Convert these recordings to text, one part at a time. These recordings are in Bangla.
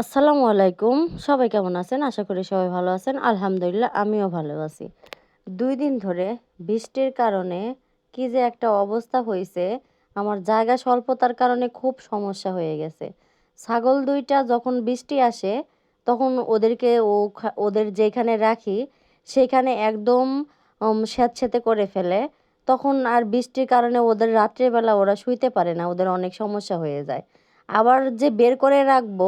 আসসালামু আলাইকুম। সবাই কেমন আছেন? আশা করি সবাই ভালো আছেন। আলহামদুলিল্লাহ, আমিও ভালো আছি। দুই দিন ধরে বৃষ্টির কারণে কি যে একটা অবস্থা হয়েছে, আমার জায়গা স্বল্পতার কারণে খুব সমস্যা হয়ে গেছে। ছাগল দুইটা যখন বৃষ্টি আসে, তখন ওদেরকে ওদের যেখানে রাখি, সেখানে একদম স্যাঁতস্যাঁতে করে ফেলে। তখন আর বৃষ্টির কারণে ওদের রাত্রেবেলা ওরা শুইতে পারে না, ওদের অনেক সমস্যা হয়ে যায়। আবার যে বের করে রাখব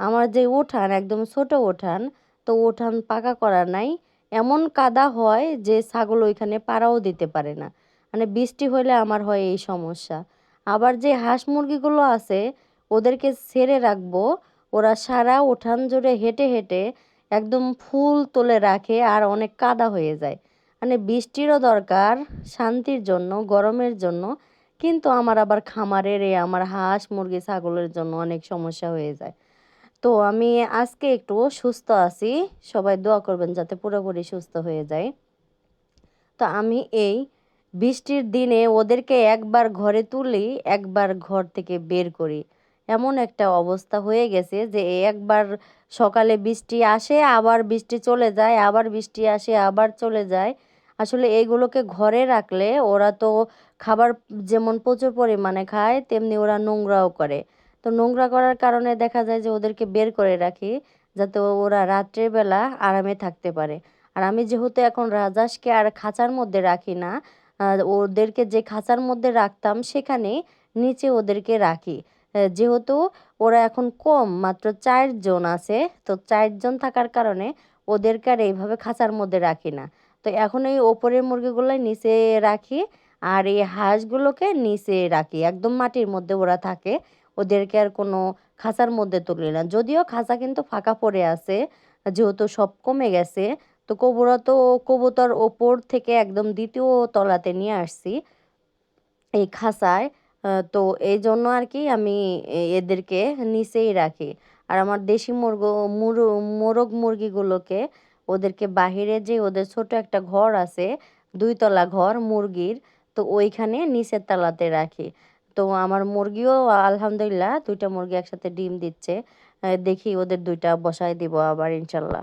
আমার যে উঠান, একদম ছোট উঠান, তো উঠান পাকা করা নাই। এমন কাদা হয় যে ছাগল ওইখানে পাড়াও দিতে পারে না। মানে বৃষ্টি হলে আমার হয় এই সমস্যা। আবার যে হাঁস মুরগিগুলো আছে, ওদেরকে ছেড়ে রাখব। ওরা সারা উঠান জুড়ে হেঁটে হেঁটে একদম ফুল তুলে রাখে আর অনেক কাদা হয়ে যায়। মানে বৃষ্টিরও দরকার, শান্তির জন্য, গরমের জন্য। কিন্তু আমার আবার খামারের এ আমার হাঁস, মুরগি, ছাগলের জন্য অনেক সমস্যা হয়ে যায়। তো আমি আজকে একটু সুস্থ আছি। সবাই দোয়া করবেন যাতে পুরোপুরি সুস্থ হয়ে যায়। তো আমি এই বৃষ্টির দিনে ওদেরকে একবার ঘরে তুলি, একবার ঘর থেকে বের করি। এমন একটা অবস্থা হয়ে গেছে যে একবার সকালে বৃষ্টি আসে, আবার বৃষ্টি চলে যায়, আবার বৃষ্টি আসে, আবার চলে যায়। আসলে এইগুলোকে ঘরে রাখলে ওরা তো খাবার যেমন প্রচুর পরিমাণে খায়, তেমনি ওরা নোংরাও করে। তো নোংরা করার কারণে দেখা যায় যে ওদেরকে বের করে রাখি, যাতে ওরা রাত্রের বেলা আরামে থাকতে পারে। আর আমি যেহেতু এখন রাজাসকে আর খাঁচার মধ্যে রাখি না ওদেরকে যে খাঁচার মধ্যে রাখতাম সেখানে নিচে ওদেরকে রাখি। যেহেতু ওরা এখন কম, মাত্র চারজন আছে, তো চারজন থাকার কারণে ওদেরকে আর এইভাবে খাঁচার মধ্যে রাখি না। তো এখন এই ওপরের মুরগিগুলোই নিচে রাখি, আর এই হাঁসগুলোকে নিচে রাখি। একদম মাটির মধ্যে ওরা থাকে। ওদেরকে আর কোনো খাঁচার মধ্যে তুলি না। যদিও খাঁচা কিন্তু ফাঁকা পড়ে আছে, যেহেতু সব কমে গেছে, তো কবুরা তো, কবুতর ওপর থেকে একদম দ্বিতীয় তলাতে নিয়ে আসছি এই খাঁচায় তো এই জন্য আর কি আমি এদেরকে নিচেই রাখি। আর আমার দেশি মুরগ মোরগ মুরগিগুলোকে ওদেরকে বাহিরে যে ওদের ছোট একটা ঘর আছে, দুইতলা ঘর মুরগির, তো ওইখানে নিচের তলাতে রাখি। তো আমার মুরগিও আলহামদুলিল্লাহ দুইটা মুরগি একসাথে ডিম দিচ্ছে। দেখি ওদের দুইটা বসায় দিব আবার ইনশাল্লাহ।